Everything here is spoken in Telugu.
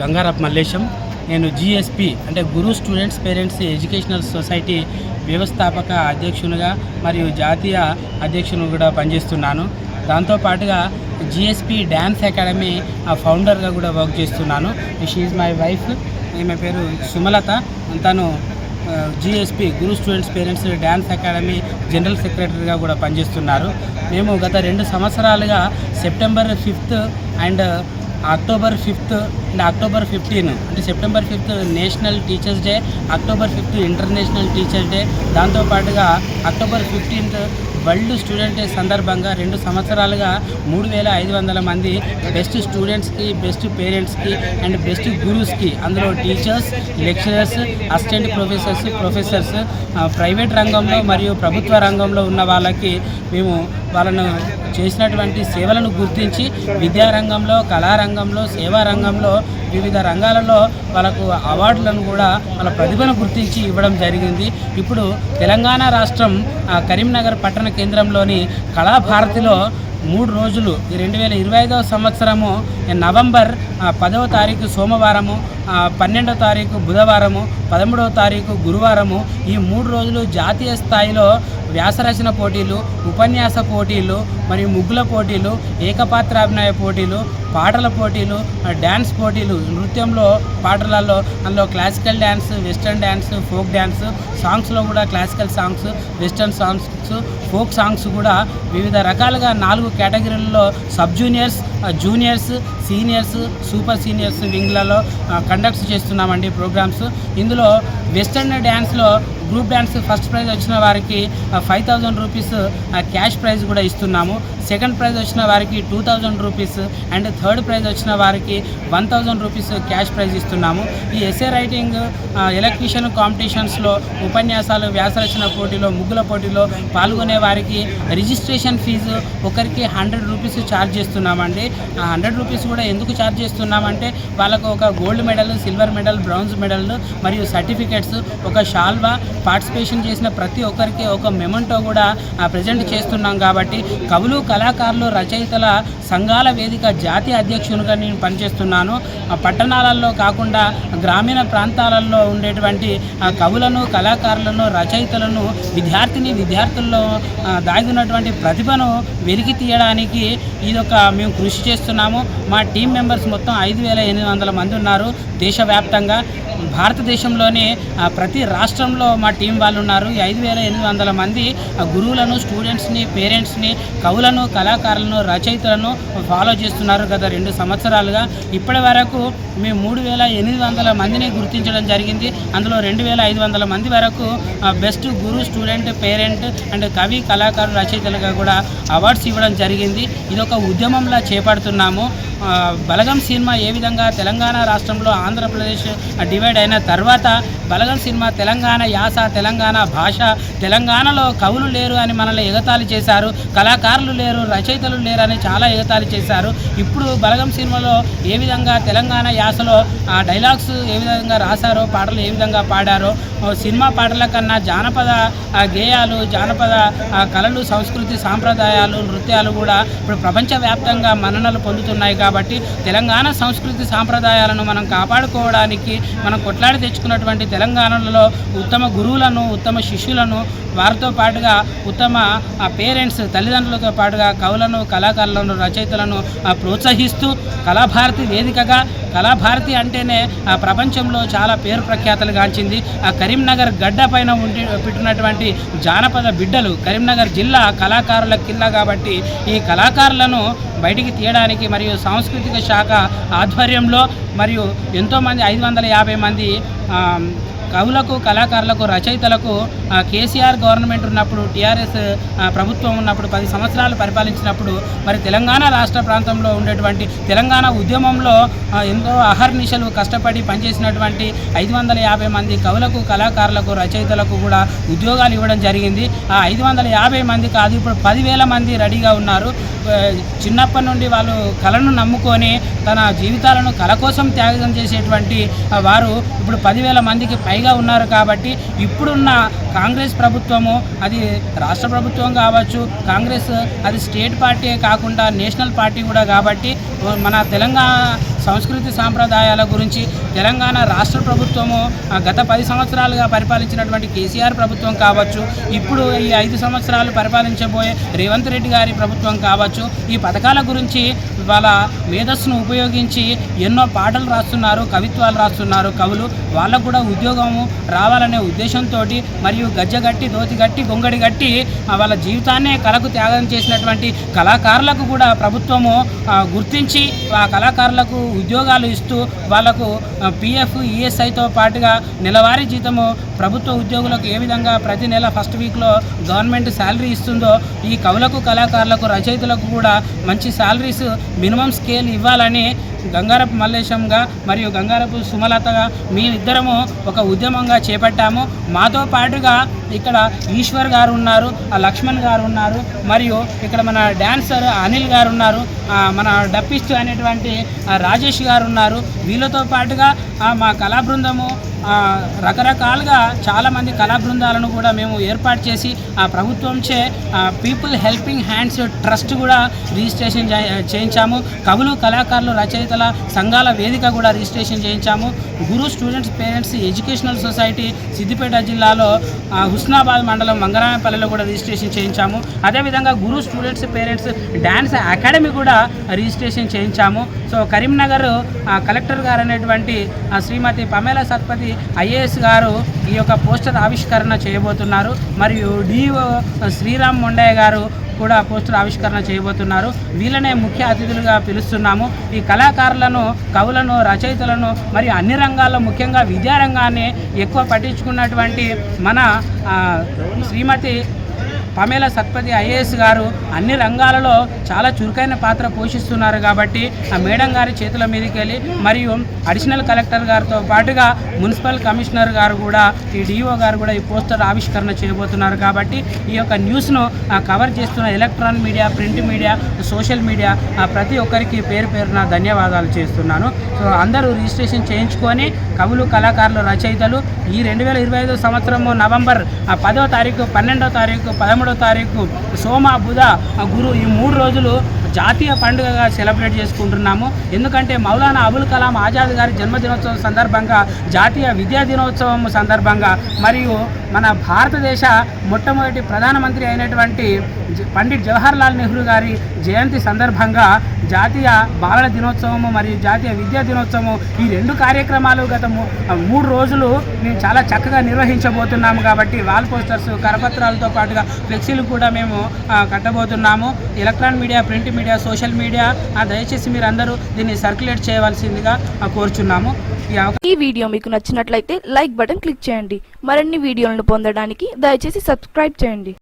గంగారప్ మల్లేశం. నేను జిఎస్పి అంటే Guru students parents educational society వ్యవస్థాపక అధ్యక్షునిగా మరియు జాతీయ అధ్యక్షుని కూడా పనిచేస్తున్నాను. దాంతోపాటుగా జిఎస్పి డ్యాన్స్ అకాడమీ ఆ ఫౌండర్గా కూడా వర్క్ చేస్తున్నాను. షీఈ్ మై వైఫ్ ఈమె పేరు సుమలత. తను GSP Guru students parents dance academy general సెక్రటరీగా కూడా పనిచేస్తున్నారు. మేము గత రెండు సంవత్సరాలుగా September fifth and October fifth and October fifteen అంటే September fifth national teachers day October fifth international teachers day. దాంతోపాటుగా October fifteenth world student day సందర్భంగా రెండు సంవత్సరాలుగా మూడు వేల ఐదు వందల మంది బెస్ట్ స్టూడెంట్స్కి బెస్ట్ పేరెంట్స్కి అండ్ బెస్ట్ గురూస్కి అందులో teachers lecturers assistant professors professors private రంగంలో మరియు ప్రభుత్వ రంగంలో ఉన్న వాళ్ళకి మేము వాళ్ళను చేసినటువంటి సేవలను గుర్తించి విద్యారంగంలో కళారంగంలో సేవా రంగంలో వివిధ రంగాలలో వాళ్ళకు అవార్డులను కూడా వాళ్ళ ప్రతిభను గుర్తించి ఇవ్వడం జరిగింది. ఇప్పుడు తెలంగాణ రాష్ట్రం కరీంనగర్ పట్టణ కేంద్రంలోని కళాభారతిలో మూడు రోజులు ఈ రెండు వేల ఇరవై ఐదవ సంవత్సరము నవంబర్ పదవ తారీఖు సోమవారము పన్నెండవ తారీఖు బుధవారము పదమూడవ తారీఖు గురువారము ఈ మూడు రోజులు జాతీయ స్థాయిలో వ్యాసరచన పోటీలు ఉపన్యాస పోటీలు మరియు ముగ్గుల పోటీలు ఏకపాత్రాభినయ పోటీలు పాటల పోటీలు డ్యాన్స్ పోటీలు. నృత్యంలో పాటలలో అందులో classical dance western dance folk dance సాంగ్స్లో కూడా classical songs western songs folk songs కూడా వివిధ రకాలుగా నాలుగు కేటగిరీలలో sub juniors juniors seniors super seniors వింగ్లలో conduct చేస్తున్నామండి ప్రోగ్రామ్స్ ఇందులో వెస్టర్న్ డ్యాన్స్లో గ్రూప్ డ్యాన్స్ ఫస్ట్ ప్రైజ్ వచ్చిన వారికి five thousand rupees cash prize కూడా ఇస్తున్నాము. సెకండ్ ప్రైజ్ వచ్చిన వారికి two thousand rupees and third prize వచ్చిన వారికి one thousand rupees cash prize ఇస్తున్నాము. ఈ ఎస్ఏ రైటింగ్ ఎలక్ట్రీషియన్ కాంపిటీషన్స్లో ఉపన్యాసాలు వ్యాసరచన పోటీలో ముగ్గుల పోటీలో పాల్గొనే వారికి రిజిస్ట్రేషన్ ఫీజు ఒకరికి హండ్రెడ్ రూపీస్ ఛార్జ్ చేస్తున్నామండి. ఆ హండ్రెడ్ రూపీస్ కూడా ఎందుకు ఛార్జ్ చేస్తున్నామంటే వాళ్ళకు ఒక gold medal silver medal bronze medal మరియు సర్టిఫికెట్స్ ఒక షాల్వా పార్టిసిపేషన్ చేసిన ప్రతి ఒక్కరికి ఒక మెమెంటో కూడా ప్రజెంట్ చేస్తున్నాం కాబట్టి కవులు కళాకారులు రచయితల సంఘాల వేదిక జాతీయ అధ్యక్షునిగా నేను పనిచేస్తున్నాను. పట్టణాలలో కాకుండా గ్రామీణ ప్రాంతాలలో ఉండేటువంటి కవులను కళాకారులను రచయితలను విద్యార్థిని విద్యార్థుల్లో దాగినటువంటి దాగి ఉన్నటువంటి ప్రతిభను వెలికి తీయడానికి ఇదొక మేము కృషి చేస్తున్నాము. మా టీం మెంబర్స్ మొత్తం ఐదు వేల ఎనిమిది వందల మంది ఉన్నారు దేశవ్యాప్తంగా. భారతదేశంలోనే ప్రతి రాష్ట్రంలో మా టీం వాళ్ళు ఉన్నారు. ఈ ఐదు వేల ఎనిమిది వందల మంది గురువులను స్టూడెంట్స్ని పేరెంట్స్ని కవులను కళాకారులను రచయితలను ఫాలో చేస్తున్నారు గత రెండు సంవత్సరాలుగా. ఇప్పటి వరకు మేము మూడు వేల ఎనిమిది వందల మందిని గుర్తించడం జరిగింది. అందులో రెండు వేల ఐదు వందల మంది వరకు best Guru student parent and కవి కళాకారు రచయితలుగా కూడా అవార్డ్స్ ఇవ్వడం జరిగింది. ఇది ఒక ఉద్యమంలా చేపడుతున్నాము. బలగం సినిమా ఏ విధంగా తెలంగాణ రాష్ట్రంలో ఆంధ్రప్రదేశ్ డివైడ్ అయిన తర్వాత బలగం సినిమా తెలంగాణ యాస తెలంగాణ భాష తెలంగాణలో కవులు లేరు అని మనల్ని ఎగతాళి చేశారు కళాకారులు లేరు రచయితలు లేరు అని చాలా ఎగతాళి చేశారు. ఇప్పుడు బలగం సినిమాలో ఏ విధంగా తెలంగాణ యాసలో ఆ డైలాగ్స్ ఏ విధంగా రాశారో పాటలు ఏ విధంగా పాడారో సినిమా పాటల కన్నా జానపద గేయాలు జానపద కళలు సంస్కృతి సాంప్రదాయాలు నృత్యాలు కూడా ఇప్పుడు ప్రపంచవ్యాప్తంగా మన్ననలు పొందుతున్నాయి కాబట్టి తెలంగాణ సంస్కృతి సాంప్రదాయాలను మనం కాపాడుకోవడానికి మనం కొట్లాడి తెచ్చుకున్నటువంటి తెలంగాణలో ఉత్తమ గురువులను ఉత్తమ శిష్యులను వారితో పాటుగా ఉత్తమ పేరెంట్స్ తల్లిదండ్రులతో పాటుగా కవులను కళాకారులను రచయితలను ప్రోత్సహిస్తూ కళాభారతి వేదికగా కళాభారతి అంటేనే ఆ ప్రపంచంలో చాలా పేరు ప్రఖ్యాతలు గాంచింది. ఆ కరీంనగర్ గడ్డ పైన ఉండి పెట్టినటువంటి జానపద బిడ్డలు కరీంనగర్ జిల్లా కళాకారుల కింద కాబట్టి ఈ కళాకారులను బయటికి తీయడానికి మరియు సాంస్కృతిక శాఖ ఆధ్వర్యంలో మరియు ఎంతోమంది ఐదు వందల యాభై మంది కవులకు కళాకారులకు రచయితలకు కేసీఆర్ గవర్నమెంట్ ఉన్నప్పుడు టీఆర్ఎస్ ప్రభుత్వం ఉన్నప్పుడు పది సంవత్సరాలు పరిపాలించినప్పుడు మరి తెలంగాణ రాష్ట్ర ప్రాంతంలో ఉండేటువంటి తెలంగాణ ఉద్యమంలో ఎంతో అహర్నిశలు కష్టపడి పనిచేసినటువంటి ఐదు వందల యాభై మంది కవులకు కళాకారులకు రచయితలకు కూడా ఉద్యోగాలు ఇవ్వడం జరిగింది. ఆ ఐదు వందల యాభై మంది కాదు ఇప్పుడు పదివేల మంది రెడీగా ఉన్నారు. చిన్నప్పటి నుండి వాళ్ళు కళను నమ్ముకొని తన జీవితాలను కళ కోసం త్యాగం చేసేటువంటి వారు ఇప్పుడు పదివేల మందికి పై పైగా ఉన్నారు కాబట్టి ఇప్పుడున్న కాంగ్రెస్ ప్రభుత్వము అది రాష్ట్ర ప్రభుత్వం కావచ్చు కాంగ్రెస్ అది స్టేట్ పార్టీ కాకుండా నేషనల్ పార్టీ కూడా కాబట్టి మన తెలంగాణ సంస్కృతి సాంప్రదాయాల గురించి తెలంగాణ రాష్ట్ర ప్రభుత్వము గత పది సంవత్సరాలుగా పరిపాలించినటువంటి కేసీఆర్ ప్రభుత్వం కావచ్చు ఇప్పుడు ఈ ఐదు సంవత్సరాలు పరిపాలించబోయే రేవంత్ రెడ్డి గారి ప్రభుత్వం కావచ్చు ఈ పథకాల గురించి వాళ్ళ మేధస్సును ఉపయోగించి ఎన్నో పాటలు రాస్తున్నారు కవిత్వాలు రాస్తున్నారు కవులు. వాళ్ళకు కూడా ఉద్యోగము రావాలనే ఉద్దేశంతో మరియు గజ్జగట్టి దోతిగట్టి గొంగడి గట్టి వాళ్ళ జీవితాన్నే కళకు త్యాగం చేసినటువంటి కళాకారులకు కూడా ప్రభుత్వము గుర్తించి ఆ కళాకారులకు ఉద్యోగాలు ఇస్తూ వాళ్ళకు పిఎఫ్ ఈఎస్ఐతో పాటుగా నెలవారీ జీతము ప్రభుత్వ ఉద్యోగులకు ఏ విధంగా ప్రతి నెల ఫస్ట్ వీక్లో గవర్నమెంట్ శాలరీ ఇస్తుందో ఈ కవులకు కళాకారులకు రచయితలకు కూడా మంచి శాలరీస్ మినిమం స్కేల్ ఇవ్వాలని గంగారపు మల్లేశంగా మరియు గంగారపు సుమలతగా మేమిద్దరము ఒక ఉద్యమంగా చేపట్టాము. మాతో పాటుగా ఇక్కడ ఈశ్వర్ గారు ఉన్నారు ఆ లక్ష్మణ్ గారు ఉన్నారు మరియు ఇక్కడ మన డాన్సర్ అనిల్ గారు ఉన్నారు మన డప్పిస్తూ అనేటువంటి రాజేష్ గారు ఉన్నారు. వీళ్ళతో పాటుగా మా కళా బృందము రకరకాలుగా చాలామంది కళా బృందాలను కూడా మేము ఏర్పాటు చేసి ఆ ప్రభుత్వంచే పీపుల్ హెల్పింగ్ హ్యాండ్స్ ట్రస్ట్ కూడా రిజిస్ట్రేషన్ చేయించాము. కవులు కళాకారులు రచయితల సంఘాల వేదిక కూడా రిజిస్ట్రేషన్ చేయించాము. Guru students parents educational society Siddipet జిల్లాలో హుస్నాబాద్ మండలం మంగరాయపల్లిలో కూడా రిజిస్ట్రేషన్ చేయించాము. అదేవిధంగా Guru students parents dance academy కూడా రిజిస్ట్రేషన్ చేయించాము. సో కరీంనగర్ కలెక్టర్ గారు అనేటువంటి శ్రీమతి పమేళ సత్పతి ఐఏఎస్ గారు ఈ యొక్క పోస్టర్ ఆవిష్కరణ చేయబోతున్నారు. మరియు డిఓ శ్రీరామ్ మొండయ్య గారు కూడా పోస్టర్ ఆవిష్కరణ చేయబోతున్నారు. వీళ్ళనే ముఖ్య అతిథులుగా పిలుస్తున్నాము. ఈ కళాకారులను కవులను రచయితలను మరియు అన్ని రంగాల్లో ముఖ్యంగా విద్యారంగాన్ని ఎక్కువ పట్టించుకున్నటువంటి మన శ్రీమతి పమేల సత్పతి ఐఏఎస్ గారు అన్ని రంగాలలో చాలా చురుకైన పాత్ర పోషిస్తున్నారు కాబట్టి ఆ మేడం గారి చేతుల మీదకి వెళ్ళి మరియు అడిషనల్ కలెక్టర్ గారితో పాటుగా మున్సిపల్ కమిషనర్ గారు కూడా ఈ డిఓ గారు కూడా ఈ పోస్టర్ ఆవిష్కరణ చేయబోతున్నారు కాబట్టి ఈ యొక్క న్యూస్ను కవర్ చేస్తున్న electronic media print media social media ప్రతి ఒక్కరికి పేరు పేరున ధన్యవాదాలు చేస్తున్నాను. సో అందరూ రిజిస్ట్రేషన్ చేయించుకొని కవులు కళాకారులు రచయితలు ఈ రెండు వేల ఇరవై సంవత్సరము నవంబర్ ఆ, పదో తారీఖు పన్నెండో తారీఖు పదమూడు తారీఖు సోమ బుధ ఆ, గురు ఈ మూడు రోజులు జాతీయ పండుగగా సెలబ్రేట్ చేసుకుంటున్నాము. ఎందుకంటే మౌలానా అబుల్ కలాం ఆజాద్ గారి జన్మదినోత్సవం సందర్భంగా జాతీయ విద్యా దినోత్సవం సందర్భంగా మరియు మన భారతదేశ మొట్టమొదటి ప్రధానమంత్రి అయినటువంటి జ- పండిట్ జవహర్లాల్ నెహ్రూ గారి జయంతి సందర్భంగా జాతీయ బాలల దినోత్సవము మరియు జాతీయ విద్యా దినోత్సవము ఈ రెండు కార్యక్రమాలు గత మూడు రోజులు మేము చాలా చక్కగా నిర్వహించబోతున్నాము కాబట్టి వాల్ పోస్టర్స్ కరపత్రాలతో పాటుగా ఫ్లెక్సీలు కూడా మేము కట్టబోతున్నాము. Electronic media print media social media ఆ, దయచేసి మీరు అందరూ దీన్ని సర్క్యులేట్ చేయవలసిందిగా కోరుచున్నాము. ఈ వీడియో మీకు నచ్చినట్లయితే లైక్ బటన్ క్లిక్ చేయండి. మరిన్ని వీడియోలను పొందడానికి దయచేసి సబ్స్క్రైబ్ చేయండి.